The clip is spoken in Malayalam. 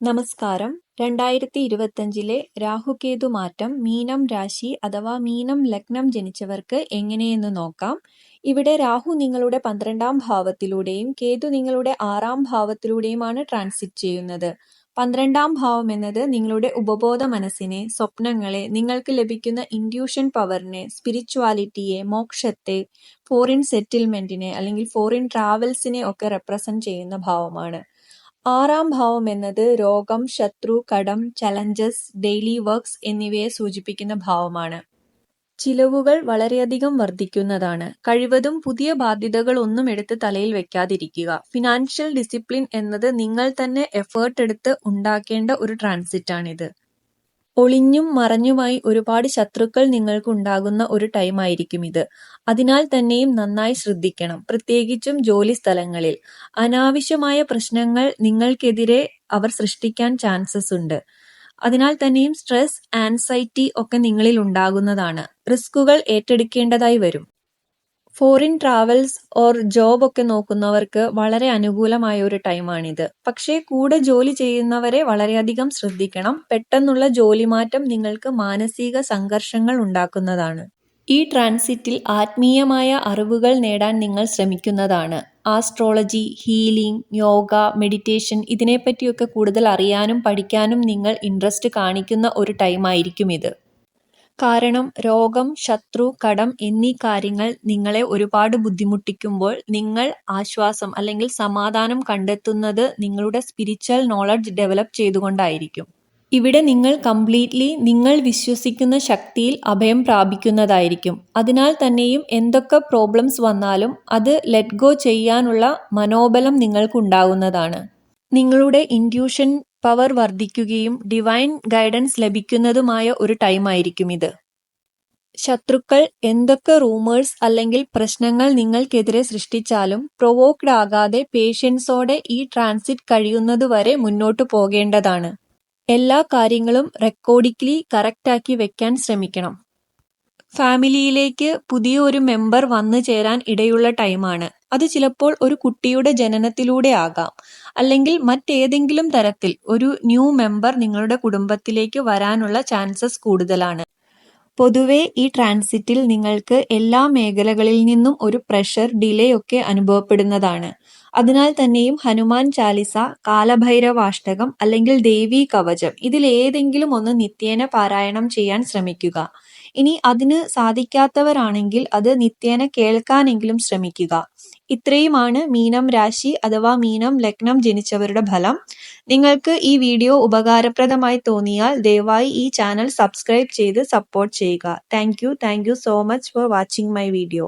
നമസ്കാരം. രണ്ടായിരത്തി ഇരുപത്തഞ്ചിലെ രാഹുകേതു മാറ്റം മീനം രാശി അഥവാ മീനം ലഗ്നം ജനിച്ചവർക്ക് എങ്ങനെയെന്ന് നോക്കാം. ഇവിടെ രാഹു നിങ്ങളുടെ പന്ത്രണ്ടാം ഭാവത്തിലൂടെയും കേതു നിങ്ങളുടെ ആറാം ഭാവത്തിലൂടെയുമാണ് ട്രാൻസിറ്റ് ചെയ്യുന്നത്. പന്ത്രണ്ടാം ഭാവം എന്നത് നിങ്ങളുടെ ഉപബോധ മനസ്സിനെ സ്വപ്നങ്ങളെ നിങ്ങൾക്ക് ലഭിക്കുന്ന ഇൻഡ്യൂഷൻ പവറിനെ സ്പിരിച്വാലിറ്റിയെ മോക്ഷത്തെ ഫോറിൻ സെറ്റിൽമെന്റിനെ അല്ലെങ്കിൽ ഫോറിൻ ട്രാവൽസിനെ ഒക്കെ റെപ്രസെന്റ് ചെയ്യുന്ന ഭാവമാണ്. ആറാം ഭാവം എന്നത് രോഗം ശത്രു കടം ചലഞ്ചസ് ഡെയിലി വർക്സ് എന്നിവയെ സൂചിപ്പിക്കുന്ന ഭാവമാണ്. ചിലവുകൾ വളരെയധികം വർദ്ധിക്കുന്നതാണ്. കഴിവതും പുതിയ ബാധ്യതകൾ ഒന്നും എടുത്ത് തലയിൽ വെക്കാതിരിക്കുക. ഫിനാൻഷ്യൽ ഡിസിപ്ലിൻ എന്നത് നിങ്ങൾ തന്നെ എഫേർട്ട് എടുത്ത് ഉണ്ടാക്കേണ്ട ഒരു ട്രാൻസിറ്റാണിത് ഒളിഞ്ഞും മറഞ്ഞുമായി ഒരുപാട് ശത്രുക്കൾ നിങ്ങൾക്ക് ഉണ്ടാകുന്ന ഒരു ടൈമായിരിക്കും ഇത്. അതിനാൽ തന്നെയും നന്നായി ശ്രദ്ധിക്കണം. പ്രത്യേകിച്ചും ജോലി സ്ഥലങ്ങളിൽ. അനാവശ്യമായ പ്രശ്നങ്ങൾ നിങ്ങൾക്കെതിരെ അവർ സൃഷ്ടിക്കാൻ ചാൻസസ് ഉണ്ട്. അതിനാൽ തന്നെയും സ്ട്രെസ് ആൻസൈറ്റി ഒക്കെ നിങ്ങളിൽ ഉണ്ടാകുന്നതാണ്. റിസ്കുകൾ ഏറ്റെടുക്കേണ്ടതായി വരും. ഫോറിൻ ട്രാവൽസ് ഓർ ജോബ് ഒക്കെ നോക്കുന്നവർക്ക് വളരെ അനുകൂലമായ ഒരു ടൈമാണിത് പക്ഷേ കൂടെ ജോലി ചെയ്യുന്നവരെ വളരെയധികം ശ്രദ്ധിക്കണം. പെട്ടെന്നുള്ള ജോലി മാറ്റം നിങ്ങൾക്ക് മാനസിക സംഘർഷങ്ങൾ ഉണ്ടാക്കുന്നതാണ്. ഈ ട്രാൻസിറ്റിൽ ആത്മീയമായ അറിവുകൾ നേടാൻ നിങ്ങൾ ശ്രമിക്കുന്നതാണ്. ആസ്ട്രോളജി ഹീലിംഗ് യോഗ മെഡിറ്റേഷൻ ഇതിനെപ്പറ്റിയൊക്കെ കൂടുതൽ അറിയാനും പഠിക്കാനും നിങ്ങൾ ഇൻട്രസ്റ്റ് കാണിക്കുന്ന ഒരു ടൈമായിരിക്കും ഇത്. കാരണം രോഗം ശത്രു കടം എന്നീ കാര്യങ്ങൾ നിങ്ങളെ ഒരുപാട് ബുദ്ധിമുട്ടിക്കുമ്പോൾ നിങ്ങൾ ആശ്വാസം അല്ലെങ്കിൽ സമാധാനം കണ്ടെത്തുന്നത് നിങ്ങളുടെ സ്പിരിച്വൽ നോളജ് ഡെവലപ്പ് ചെയ്തുകൊണ്ടായിരിക്കും. ഇവിടെ നിങ്ങൾ കംപ്ലീറ്റ്ലി നിങ്ങൾ വിശ്വസിക്കുന്ന ശക്തിയിൽ അഭയം പ്രാപിക്കുന്നതായിരിക്കും. അതിനാൽ തന്നെയും എന്തൊക്കെ പ്രോബ്ലംസ് വന്നാലും അത് ലെറ്റ് ഗോ ചെയ്യാനുള്ള മനോബലം നിങ്ങൾക്കുണ്ടാകുന്നതാണ്. നിങ്ങളുടെ ഇൻഡ്യൂഷൻ പവർ വർദ്ധിക്കുകയും ഡിവൈൻ ഗൈഡൻസ് ലഭിക്കുന്നതുമായ ഒരു ടൈമായിരിക്കും ഇത്. ശത്രുക്കൾ എന്തൊക്കെ റൂമേഴ്സ് അല്ലെങ്കിൽ പ്രശ്നങ്ങൾ നിങ്ങൾക്കെതിരെ സൃഷ്ടിച്ചാലും പ്രൊവോക്ഡ് ആകാതെ പേഷ്യൻസോടെ ഈ ട്രാൻസിറ്റ് കഴിയുന്നതുവരെ മുന്നോട്ടു പോകേണ്ടതാണ്. എല്ലാ കാര്യങ്ങളും റെക്കോർഡിക്കലി കറക്റ്റാക്കി വെക്കാൻ ശ്രമിക്കണം. ഫാമിലിയിലേക്ക് പുതിയ ഒരു മെമ്പർ വന്നു ചേരാൻ ഇടയുള്ള ടൈമാണ് അത് ചിലപ്പോൾ ഒരു കുട്ടിയുടെ ജനനത്തിലൂടെ ആകാം. അല്ലെങ്കിൽ മറ്റേതെങ്കിലും തരത്തിൽ ഒരു ന്യൂ മെമ്പർ നിങ്ങളുടെ കുടുംബത്തിലേക്ക് വരാനുള്ള ചാൻസസ് കൂടുതലാണ്. പൊതുവെ ഈ ട്രാൻസിറ്റിൽ നിങ്ങൾക്ക് എല്ലാ മേഖലകളിൽ നിന്നും ഒരു പ്രഷർ ഡിലേ ഒക്കെ അനുഭവപ്പെടുന്നതാണ്. അതിനാൽ തന്നെയും ഹനുമാൻ ചാലിസ കാലഭൈരവാഷ്ടകം അല്ലെങ്കിൽ ദേവീ കവചം ഇതിൽ ഏതെങ്കിലും ഒന്ന് നിത്യേന പാരായണം ചെയ്യാൻ ശ്രമിക്കുക. ഇനി അതിന് സാധിക്കാത്തവരാണെങ്കിൽ അത് നിത്യേന കേൾക്കാനെങ്കിലും ശ്രമിക്കുക. ഇത്രയുമാണ് മീനം രാശി അഥവാ മീനം ലഗ്നം ജനിച്ചവരുടെ ഫലം. നിങ്ങൾക്ക് ഈ വീഡിയോ ഉപകാരപ്രദമായി തോന്നിയാൽ ദയവായി ഈ ചാനൽ സബ്സ്ക്രൈബ് ചെയ്ത് സപ്പോർട്ട് ചെയ്യുക. Thank you. So much for watching my video.